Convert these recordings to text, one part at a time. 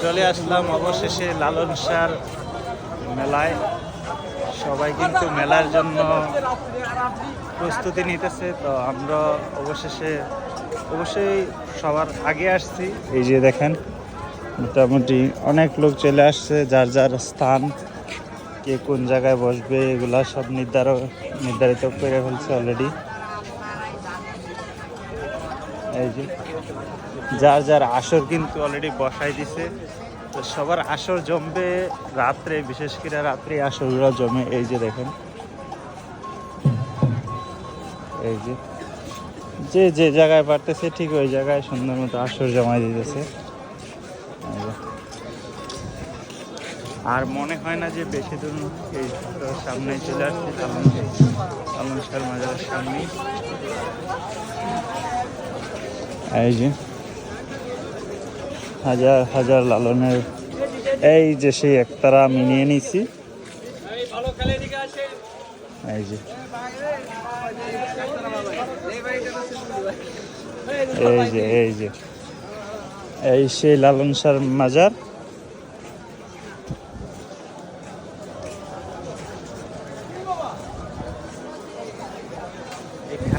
চলে আসলাম অবশেষে লালন শাহর মেলায়। সবাই কিন্তু মেলার জন্য প্রস্তুতি নিতেছে, তো আমরা অবশেষে, অবশ্যই সবার আগে আসছি। এই যে দেখেন, মোটামুটি অনেক লোক চলে আসছে, যার যার স্থান, কে কোন জায়গায় বসবে, এগুলা সব নির্ধারণ নির্ধারিত করে ফেলছে অলরেডি এই যে, যার যার আসর কিন্তু অলরেডি বসাই দিছে। তো সবার আসর জমবে রাত্রে, বিশেষ করে রাত্রে আসরগুলো জমে। এই যে দেখেন। এই যে যে যে জায়গায় পারতেছে ঠিক ওই জায়গায় সুন্দর মতো আসর জমাই দিতেছে। আর মনে হয় না যে বেশি দূর এই সামনে চলে আসছি তালন তালন মাজারের সামনে এই যে, হাজার হাজার লালনের, এই যে সেই একতারা আমি নিয়ে নিছি। এই যে এই যে এই যে, এই সেই লালন সার মাজার।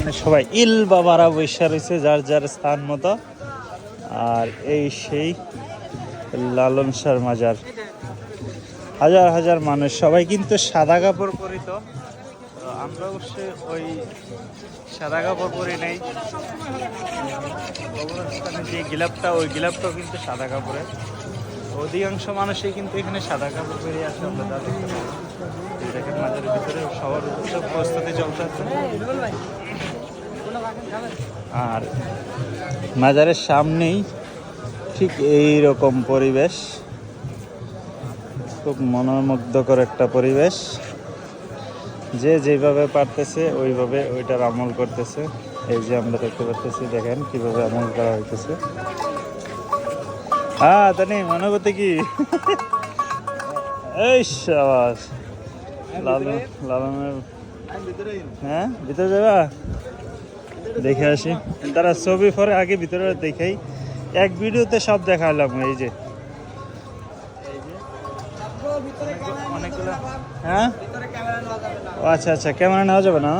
এখানে সবাই ইল বাবারা বৈশা রয়েছে যার যার স্থান মতো। আর এই সেই লালন শাহর মাজার হাজার হাজার মানুষ, সবাই কিন্তু সাদা কাপড় পরিত আমরা অবশ্যই ওই সাদা কাপড় পরি নেই। যে গিলাপটা, ওই গিলাপটাও কিন্তু সাদা কাপড়ের। অধিকাংশ মানুষই কিন্তু এখানে সাদা কাপড় পরে আসে, আমরা দেখেন ভিতরে সবার প্রস্তুতি আর মাজারের সামনেই ঠিক এই রকম পরিবেশ। খুব মনোমুগ্ধকর একটা পরিবেশ। যে যেভাবে পারতেছে, ওইভাবে ওইটার আমল করতেছে। এই যে আমরা দেখতে পাচ্তেছি দেখেন কীভাবে আমল করা হইতেছে। হ্যাঁ তানি মনোভূতি কি? এই সাবাস। লালনের হ্যাঁ ভিতরে যাবা? দেখে আসি। তারা ছবি পরে আগে ভিতরে দেখাই। এক ভিডিওতে সব দেখালাম এই যে। হ্যাঁ? আচ্ছা আচ্ছা ক্যামেরা নেওয়া যাবে না?